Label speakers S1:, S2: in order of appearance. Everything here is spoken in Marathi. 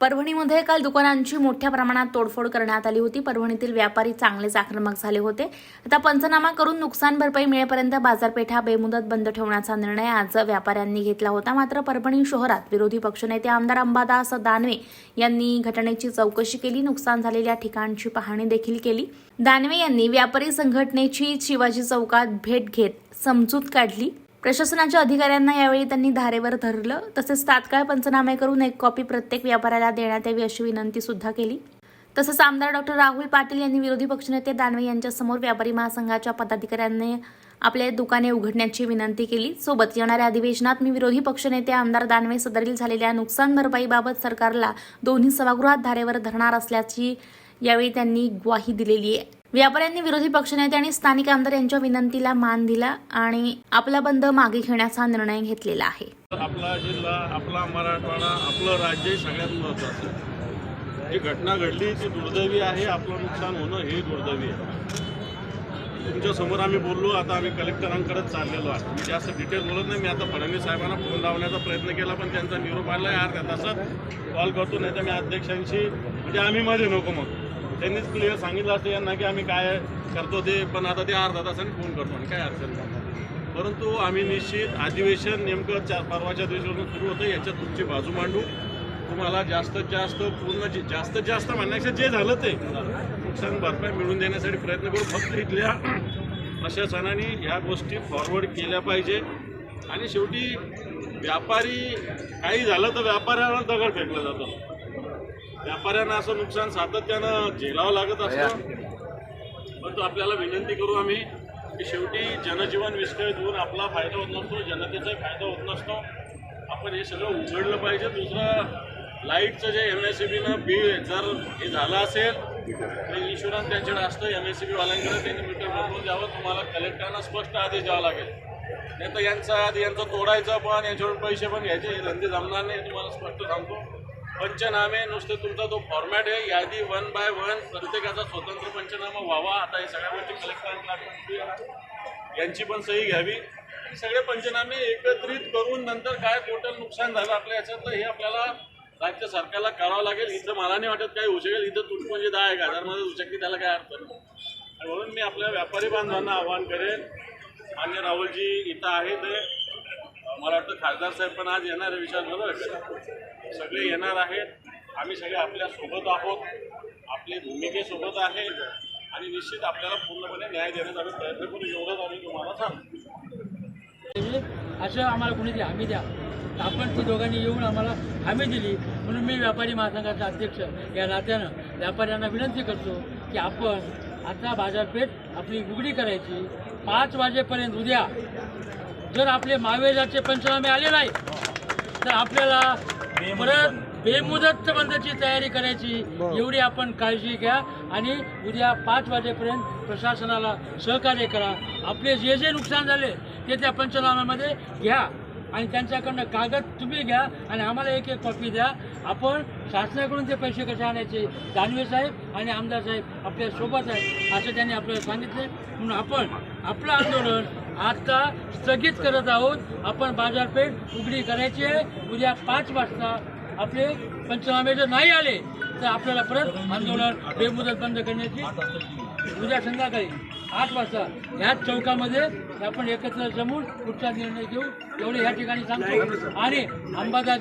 S1: परभणीमध्ये काल दुकानांची मोठ्या प्रमाणात तोडफोड करण्यात आली होती. परभणीतील व्यापारी चांगलेच आक्रमक झाले होते. आता पंचनामा करून नुकसान भरपाई मिळेपर्यंत बाजारपेठा बेमुदत बंद ठेवण्याचा निर्णय आज व्यापाऱ्यांनी घेतला होता. मात्र परभणी शहरात विरोधी पक्षनेते आमदार अंबादास दानवे यांनी घटनेची चौकशी केली. नुकसान झालेल्या ठिकाणची पाहणी देखील केली. दानवे यांनी व्यापारी संघटनेची शिवाजी चौकात भेट घेत समजूत काढली. प्रशासनाच्या अधिकाऱ्यांना यावेळी त्यांनी धारेवर धरलं. तसेच तात्काळ पंचनामे करून एक कॉपी प्रत्येक व्यापाऱ्याला देण्यात यावी अशी विनंती सुद्धा केली. तसंच आमदार डॉक्टर राहुल पाटील यांनी विरोधी पक्षनेते दानवे यांच्यासमोर व्यापारी महासंघाच्या पदाधिकाऱ्यांनी आपले दुकाने उघडण्याची विनंती केली. सोबत येणाऱ्या अधिवेशनात मी विरोधी पक्षनेते आमदार दानवे सदरील झालेल्या नुकसान भरपाईबाबत सरकारला दोन्ही सभागृहात धारेवर धरणार असल्याची यावेळी त्यांनी ग्वाही दिलेली आहे. व्यापाऱ्यांनी विरोधी पक्षनेते आणि स्थानिक आमदार यांच्या विनंतीला मान दिला आणि आपला बंद मागे घेण्याचा निर्णय घेतलेला आहे.
S2: आपला जिल्हा आपला मराठवाडा आपलं राज्य सगळ्यात महत्त्वाचं जी घटना घडली ती दुर्दैवी आहे आपलं नुकसान होणं हे दुर्दैवी आहे. तुमच्यासमोर आम्ही बोललो आता आम्ही कलेक्टरांकडेच चाललेलो आहे. मी जास्त डिटेल बोलत नाही मी आता फडणवीस साहेबांना फोन लावण्याचा प्रयत्न केला पण त्यांचा निरोप आला आहे अर्ध्या तासात कॉल करतो नाही तर मी अध्यक्षांशी म्हणजे आम्ही मध्ये नको मग. त्यांनीच क्लिअर सांगितलं असतं यांना की आम्ही काय करतो ते पण आता ते अर्धा तासाने फोन करतो आणि काय अडचण परंतु आम्ही निश्चित अधिवेशन नेमकं चार परवाच्या दिवशीपासून सुरू होतं याच्यात तुमची बाजू मांडू. तुम्हाला जास्तीत जास्त पूर्ण जे जास्तीत जास्त म्हणण्यापेक्षा जे झालं ते नुकसान भरपाई मिळवून देण्यासाठी प्रयत्न करू. फक्त इथल्या प्रशासनाने ह्या गोष्टी फॉरवर्ड केल्या पाहिजे. आणि शेवटी व्यापारी काही झालं तर व्यापाऱ्याला दगड फेकला जातो. व्यापाऱ्यांना असं नुकसान सातत्यानं झेलावं लागत असतं. परंतु आपल्याला विनंती करू आम्ही की शेवटी जनजीवन विस्कळीत होऊन आपला फायदा होत नसतो जनतेचाही फायदा होत नसतो. आपण हे सगळं उघडलं पाहिजे. दुसरं लाईटचं जे एम एस सी बीनं बिल जर हे झालं असेल तर इन्शुरन्स त्यांच्याकडे असतं. एम एस सी बीवाल्यांकडे त्यांनी मीटर बदलून द्यावं. तुम्हाला कलेक्टरना स्पष्ट आदेश द्यावा लागेल. नाही तर यांचा आधी यांचं तोडायचं पण यांच्याकडून पैसे पण घ्यायचे. हे धंदे जमणार नाही. तुम्हाला स्पष्ट सांगतो. पंचनामे नुसते तुमचा तो फॉर्मॅट आहे यादी वन बाय वन प्रत्येकाचा स्वतंत्र पंचनामा व्हावा. आता हे सगळ्या गोष्टी कलेक्टर यांची पण सही घ्यावी. सगळे पंचनामे एकत्रित करून नंतर काय टोटल नुकसान झालं आपल्या याच्यातलं हे आपल्याला राज्य सरकारला करावं लागेल. इथं मला नाही वाटत काही होऊ शकेल. इथं तुट म्हणजे दहा एक हजारमध्ये होऊ शकते त्याला काय अर्थ नाही. आणि म्हणून मी आपल्या व्यापारी बांधवांना आवाहन करेन मान्य राहुलजी इथं आहेत. मला वाटतं खासदार साहेब पण आज येणार आहे विचार बरोबर सगळे येणार आहेत. आम्ही सगळे आपल्यासोबत आहोत. आपली भूमिकेसोबत आहे. आणि निश्चित आपल्याला पूर्णपणे न्याय देण्याचा आम्ही प्रयत्न करू. एवढंच आम्ही तुम्हाला सांगतो
S3: असं आम्हाला कोणीतरी हमी द्या. आपण ती दोघांनी येऊन आम्हाला हमी दिली. म्हणून मी व्यापारी महासंघाचा अध्यक्ष या नात्यानं व्यापाऱ्यांना विनंती करतो की आपण आता बाजारपेठ आपली उघडी करायची. पाच वाजेपर्यंत उद्या जर आपले मावेजाचे पंचनामे आले नाही तर आपल्याला परत बेमुदत बंदची तयारी करायची. एवढी आपण काळजी घ्या आणि उद्या पाच वाजेपर्यंत प्रशासनाला सहकार्य करा. आपले जे जे नुकसान झाले ते त्या पंचनाम्यामध्ये घ्या. आणि त्यांच्याकडनं कागद तुम्ही घ्या आणि आम्हाला एक एक कॉपी द्या. आपण शासनाकडून ते पैसे कसे आणायचे दानवे साहेब आणि आमदार साहेब आपल्यासोबत आहे असं त्यांनी आपल्याला सांगितलं. म्हणून आपण आपलं आंदोलन आजचा स्थगित करत आहोत. आपण बाजारपेठ उघडी करायची आहे. उद्या पाच वाजता आपले पंचनामे जर नाही आले तर आपल्याला परत आंदोलन बेमुदत बंद करण्याची उद्या संध्याकाळी आठ वाजता ह्याच चौकामध्ये आपण एकत्र जमून पुढचा निर्णय घेऊ. एवढे ह्या ठिकाणी सांगतो. आणि अंबादास